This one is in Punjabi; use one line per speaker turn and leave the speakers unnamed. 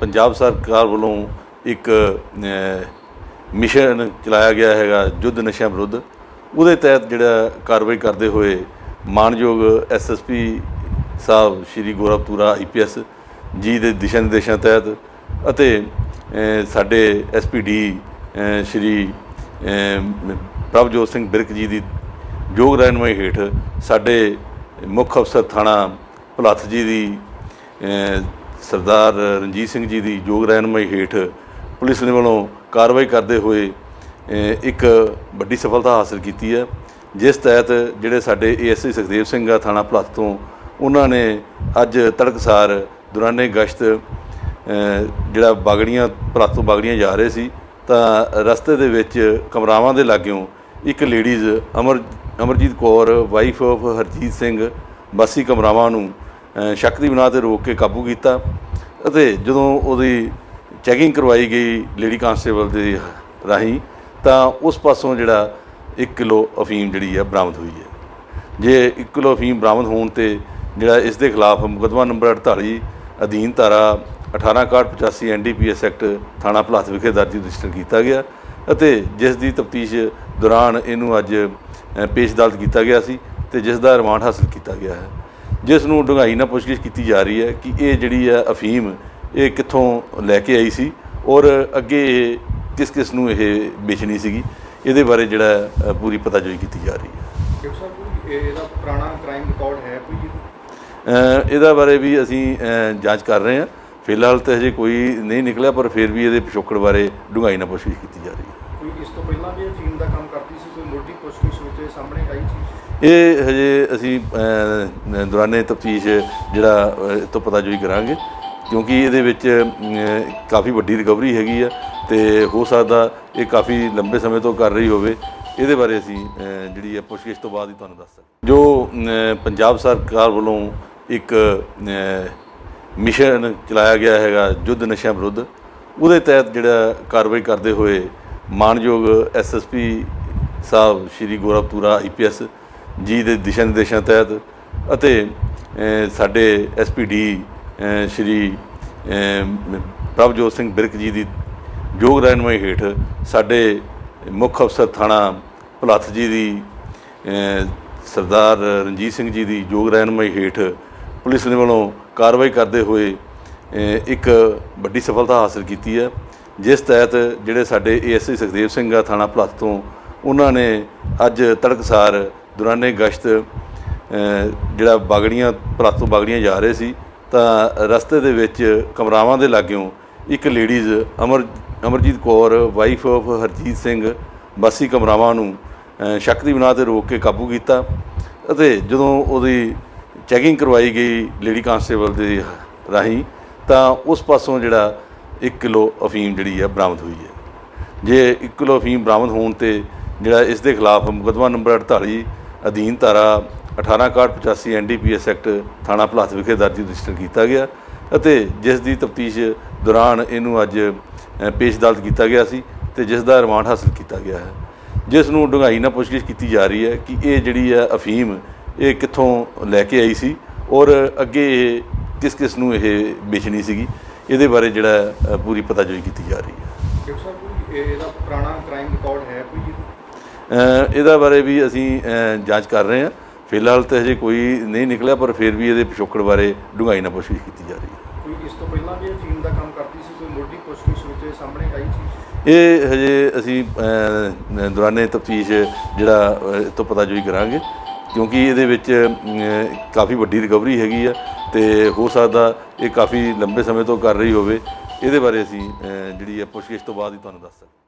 ਪੰਜਾਬ ਸਰਕਾਰ ਵੱਲੋਂ ਇੱਕ ਮਿਸ਼ਨ ਚਲਾਇਆ ਗਿਆ ਹੈਗਾ ਯੁੱਧ ਨਸ਼ਿਆਂ ਵਿਰੁੱਧ। ਉਹਦੇ ਤਹਿਤ ਜਿਹੜਾ ਕਾਰਵਾਈ ਕਰਦੇ ਹੋਏ ਮਾਨਯੋਗ ਐਸਐਸਪੀ ਸਾਹਿਬ ਸ਼੍ਰੀ ਗੋਰਖਪੁਰਾ ਆਈਪੀਐਸ ਜੀ ਦੇ ਦਿਸ਼ਾ ਨਿਰਦੇਸ਼ਾਂ ਤਹਿਤ ਅਤੇ ਅ, ਸਾਡੇ ਐਸਪੀਡੀ ਸ਼੍ਰੀ ਪ੍ਰਭਜੋਤ ਸਿੰਘ ਬਿਰਕ ਜੀ ਦੀ ਯੋਗ ਰਹਿਨਮਾਈ ਹੇਠ ਸਾਡੇ ਮੁੱਖ ਅਫਸਰ ਥਾਣਾ ਭਲੱਥ ਜੀ ਦੀ ਸਰਦਾਰ ਰਣਜੀਤ ਸਿੰਘ ਜੀ ਦੀ ਯੋਗ ਰਹਿਨਮਾਈ ਹੇਠ ਪੁਲਿਸ ਨੇ ਵੱਲੋਂ ਕਾਰਵਾਈ ਕਰਦੇ ਹੋਏ ਇੱਕ ਵੱਡੀ ਸਫਲਤਾ ਹਾਸਲ ਕੀਤੀ ਹੈ। ਜਿਸ ਤਹਿਤ ਜਿਹੜੇ ਸਾਡੇ ਏਐਸਆਈ ਸੁਖਦੇਵ ਸਿੰਘ ਆ ਥਾਣਾ ਭਲੱਥ ਤੋਂ, ਉਹਨਾਂ ਨੇ ਅੱਜ ਤੜਕਸਾਰ ਦੌਰਾਨੇ ਗਸ਼ਤ ਜਿਹੜਾ ਬਾਗੜੀਆਂ, ਭਲੱਥ ਤੋਂ ਬਾਗੜੀਆਂ ਜਾ ਰਹੇ ਸੀ, ਤਾਂ ਰਸਤੇ ਦੇ ਵਿੱਚ ਕਮਰਾਵਾਂ ਦੇ ਲਾਗਿਓਂ ਇੱਕ ladies Amar, Amarjit Kaur wife of Harjit Singh Basi Kamrawan ਨੂੰ ਸ਼ੱਕ ਦੀ ਬਣਾ ਤੇ ਰੋਕ ਕੇ ਕਾਬੂ ਕੀਤਾ ਅਤੇ ਜਦੋਂ ਉਹਦੀ ਚੈਕਿੰਗ ਕਰਵਾਈ ਗਈ ਲੇਡੀ ਕਾਂਸਟੇਬਲ ਦੇ ਰਾਹੀਂ, ਤਾਂ ਉਸ ਪਾਸੋਂ ਜਿਹੜਾ 1 ਕਿਲੋ ਅਫੀਮ ਜਿਹੜੀ ਹੈ ਬਰਾਮਦ ਹੋਈ ਹੈ। ਜੇ 1 ਕਿਲੋ ਅਫੀਮ ਬਰਾਮਦ ਹੋਣ ਤੇ ਜਿਹੜਾ ਇਸ ਦੇ ਖਿਲਾਫ ਮੁਕੱਦਮਾ ਨੰਬਰ 48 ਅਧੀਨ ਧਾਰਾ 1885 ਐਨਡੀਪੀਐਸ ਐਕਟ ਥਾਣਾ ਭਲਾਤ ਵਿਖੇ ਦਰਜ ਰਜਿਸਟਰ ਕੀਤਾ ਗਿਆ ਅਤੇ ਜਿਸ ਦੀ ਤਫਤੀਸ਼ ਦੌਰਾਨ ਇਹਨੂੰ ਅੱਜ ਪੇਸ਼ ਅਦਾਲਤ ਕੀਤਾ ਗਿਆ ਸੀ ਤੇ ਜਿਸ ਦਾ ਰਿਮਾਂਡ ਹਾਸਲ ਕੀਤਾ ਗਿਆ ਹੈ। ਜਿਸ ਨੂੰ ਡੂੰਘਾਈ ਨਾਲ ਪੁੱਛਗਿੱਛ ਕੀਤੀ ਜਾ ਰਹੀ ਹੈ ਕਿ ਇਹ ਜਿਹੜੀ ਹੈ ਅਫੀਮ ਇਹ ਕਿੱਥੋਂ ਲੈ ਕੇ ਆਈ ਸੀ ਔਰ ਅੱਗੇ ਕਿਸ ਕਿਸ ਨੂੰ ਇਹ ਵੇਚਣੀ ਸੀਗੀ ਇਹਦੇ ਬਾਰੇ ਜਿਹੜਾ ਪੂਰੀ ਪਤਾਜੋਈ ਕੀਤੀ ਜਾ ਰਹੀ ਹੈ।
ਡਾਕਟਰ ਸਾਹਿਬ ਇਹਦਾ ਪੁਰਾਣਾ ਕ੍ਰਾਈਮ ਰਿਕਾਰਡ ਹੈ ਕੋਈ ਜੀ?
ਅ, ਇਹਦਾ ਬਾਰੇ ਵੀ ਅਸੀਂ ਜਾਂਚ ਕਰ ਰਹੇ ਹਾਂ। ਫਿਲਹਾਲ ਤਾਂ ਹਜੇ ਕੋਈ ਨਹੀਂ ਨਿਕਲਿਆ ਪਰ ਫਿਰ ਵੀ ਇਹਦੇ ਪਿਛੋਕੜ ਬਾਰੇ ਡੂੰਘਾਈ ਨਾਲ ਪੁੱਛਗਿੱਛ ਕੀਤੀ ਜਾ ਰਹੀ ਹੈ।
ਕੋਈ ਇਸ ਤੋਂ ਪਹਿਲਾਂ ਵੀ ਇਹ ਫੀਮ ਦਾ ਕੰਮ ਕਰਦੀ ਸੀ ਕੋਈ ਮੁੱਢਲੀ ਪੁੱਛਗਿੱਛ ਵਿੱਚ ਸਾਹਮਣੇ
ਇਹ ਹਜੇ ਅਸੀਂ ਦੌਰਾਨੇ ਤਫਤੀਸ਼ ਜਿਹੜਾ ਤੋਂ ਪਤਾ ਤੋਂ ਪਤਾਜੋਈ ਕਰਾਂਗੇ, ਕਿਉਂਕਿ ਇਹਦੇ ਵਿੱਚ ਕਾਫੀ ਵੱਡੀ ਰਿਕਵਰੀ ਹੈਗੀ ਆ ਤੇ ਹੋ ਸਕਦਾ ਇਹ ਕਾਫੀ ਲੰਬੇ ਸਮੇਂ ਤੋਂ ਕਰ ਰਹੀ ਹੋਵੇ। ਇਹਦੇ ਬਾਰੇ ਅਸੀਂ ਜਿਹੜੀ ਹੈ ਪੁੱਛਗਿੱਛ ਤੋਂ ਬਾਅਦ ਹੀ ਤੁਹਾਨੂੰ ਦੱਸ ਸਕਦੇ। ਜੋ ਪੰਜਾਬ ਸਰਕਾਰ ਵੱਲੋਂ ਇੱਕ ਮਿਸ਼ਨ ਚਲਾਇਆ ਗਿਆ ਹੈਗਾ ਯੁੱਧ ਨਸ਼ਿਆਂ ਵਿਰੁੱਧ, ਉਹਦੇ ਤਹਿਤ ਜਿਹੜਾ ਕਾਰਵਾਈ ਕਰਦੇ ਹੋਏ ਮਾਨਯੋਗ ਐਸਐਸਪੀ ਸਾਹਿਬ ਸ਼੍ਰੀ ਗੋਰਖਪੁਰਾ ਆਈਪੀਐਸ ਜੀ ਦੇ ਦਿਸ਼ਾ ਨਿਰਦੇਸ਼ਾਂ ਤਹਿਤ ਅਤੇ ਅ, ਸਾਡੇ ਐਸਪੀਡੀ ਸ਼੍ਰੀ ਪ੍ਰਭਜੋਤ ਸਿੰਘ ਬਿਰਕ ਜੀ ਦੀ ਯੋਗ ਰਹਿਨਮਾਈ ਹੇਠ ਸਾਡੇ ਮੁੱਖ ਅਫਸਰ ਥਾਣਾ ਭਲੱਥ ਜੀ ਦੀ ਸਰਦਾਰ ਰਣਜੀਤ ਸਿੰਘ ਜੀ ਦੀ ਯੋਗ ਰਹਿਨਮਾਈ ਹੇਠ ਪੁਲਿਸ ਨੇ ਵੱਲੋਂ ਕਾਰਵਾਈ ਕਰਦੇ ਹੋਏ ਇੱਕ ਵੱਡੀ ਸਫਲਤਾ ਹਾਸਲ ਕੀਤੀ ਹੈ ਜਿਸ ਤਹਿਤ ਜਿਹੜੇ ਸਾਡੇ ਏਐਸਆਈ ਸੁਖਦੇਵ ਸਿੰਘ ਆ ਥਾਣਾ ਭਲੱਥ ਤੋਂ ਉਹਨਾਂ ਨੇ ਅੱਜ ਤੜਕਸਾਰ ਦੌਰਾਨੇ ਗਸ਼ਤ ਜਿਹੜਾ ਬਾਗੜੀਆਂ ਭਲੱਥ ਤੋਂ ਬਾਗੜੀਆਂ ਜਾ ਰਹੇ ਸੀ, ਤਾਂ ਰਸਤੇ ਦੇ ਵਿੱਚ ਕਮਰਾਵਾਂ ਦੇ ਲਾਗਿਓਂ ਇੱਕ ladies, Amar, Amarjit Kaur wife of Harjit Singh Basi Kamrawan ਨੂੰ ਸ਼ੱਕ ਦੀ ਬਣਾ ਤੇ ਰੋਕ ਕੇ ਕਾਬੂ ਕੀਤਾ ਅਤੇ ਜਦੋਂ ਉਹਦੀ ਚੈਕਿੰਗ ਕਰਵਾਈ ਗਈ ਲੇਡੀ ਕਾਂਸਟੇਬਲ ਦੇ ਰਾਹੀਂ, ਤਾਂ ਉਸ ਪਾਸੋਂ ਜਿਹੜਾ 1 ਕਿਲੋ ਅਫੀਮ ਜਿਹੜੀ ਹੈ ਬਰਾਮਦ ਹੋਈ ਹੈ। ਜੇ 1 ਕਿਲੋ ਅਫੀਮ ਬਰਾਮਦ ਹੋਣ ਤੇ ਜਿਹੜਾ ਇਸ ਦੇ ਖਿਲਾਫ ਮੁਕੱਦਮਾ ਨੰਬਰ 48 ਅਧੀਨ ਧਾਰਾ 1885 ਐਨਡੀਪੀਐਸ ਐਕਟ ਥਾਣਾ ਪਲਾਸ ਵਿਖੇ ਦਰਜ ਰਜਿਸਟਰ ਕੀਤਾ ਗਿਆ ਅਤੇ ਜਿਸ ਦੀ ਤਫਤੀਸ਼ ਦੌਰਾਨ ਇਹਨੂੰ ਅੱਜ ਪੇਸ਼ ਅਦਾਲਤ ਕੀਤਾ ਗਿਆ ਸੀ ਤੇ ਜਿਸ ਦਾ ਰਿਮਾਂਡ ਹਾਸਲ ਕੀਤਾ ਗਿਆ ਹੈ। ਜਿਸ ਨੂੰ ਡੂੰਘਾਈ ਨਾਲ ਪੁੱਛਗਿੱਛ ਕੀਤੀ ਜਾ ਰਹੀ ਹੈ ਕਿ ਇਹ ਜਿਹੜੀ ਹੈ ਅਫੀਮ ਇਹ ਕਿੱਥੋਂ ਲੈ ਕੇ ਆਈ ਸੀ ਔਰ ਅੱਗੇ ਇਹ ਕਿਸ ਕਿਸ ਨੂੰ ਇਹ ਵੇਚਣੀ ਸੀਗੀ ਇਹਦੇ ਬਾਰੇ ਜਿਹੜਾ ਹੈ, ਅ, ਪੂਰੀ ਪਤਾਜੋਈ ਕੀਤੀ ਜਾ ਰਹੀ ਹੈ।
ਡਾਕਟਰ ਸਾਹਿਬ ਇਹਦਾ ਪੁਰਾਣਾ ਕ੍ਰਾਈਮ ਰਿਕਾਰਡ ਹੈ ਕੋਈ?
ਇਹਦਾ ਬਾਰੇ ਵੀ ਅਸੀਂ ਜਾਂਚ ਕਰ ਰਹੇ ਹਾਂ। ਫਿਲਹਾਲ ਤਾਂ ਹਜੇ ਕੋਈ ਨਹੀਂ ਨਿਕਲਿਆ ਪਰ ਫਿਰ ਵੀ ਇਹਦੇ ਪਿਛੋਕੜ ਬਾਰੇ ਡੂੰਘਾਈ ਨਾਲ ਪੁੱਛਗਿੱਛ ਕੀਤੀ ਜਾ ਰਹੀ ਹੈ।
ਕੋਈ ਇਸ ਤੋਂ ਪਹਿਲਾਂ ਵੀ ਇਹ ਫੀਮ ਦਾ ਕੰਮ ਕਰਦੀ ਸੀ? ਕੋਈ ਮੁੱਢਲੀ ਪੁੱਛਗਿੱਛ ਵਿੱਚ ਸਾਹਮਣੇ ਆਈ ਸੀ?
ਇਹ ਹਜੇ ਅਸੀਂ ਦੌਰਾਨੇ ਤਫਤੀਸ਼ ਜਿਹੜਾ ਇਹ ਤੋਂ ਪਤਾਜੋਈ ਕਰਾਂਗੇ ਕਿਉਂਕਿ ਇਹਦੇ ਵਿੱਚ ਕਾਫੀ ਵੱਡੀ ਰਿਕਵਰੀ ਹੈਗੀ ਆ ਤੇ ਹੋ ਸਕਦਾ ਇਹ ਕਾਫੀ ਲੰਬੇ ਸਮੇਂ ਤੋਂ ਕਰ ਰਹੀ ਹੋਵੇ। ਇਹਦੇ ਬਾਰੇ ਅਸੀਂ ਜਿਹੜੀ ਹੈ ਪੁੱਛਗਿੱਛ ਤੋਂ ਬਾਅਦ ਹੀ ਤੁਹਾਨੂੰ ਦੱਸ ਸਕਦੇ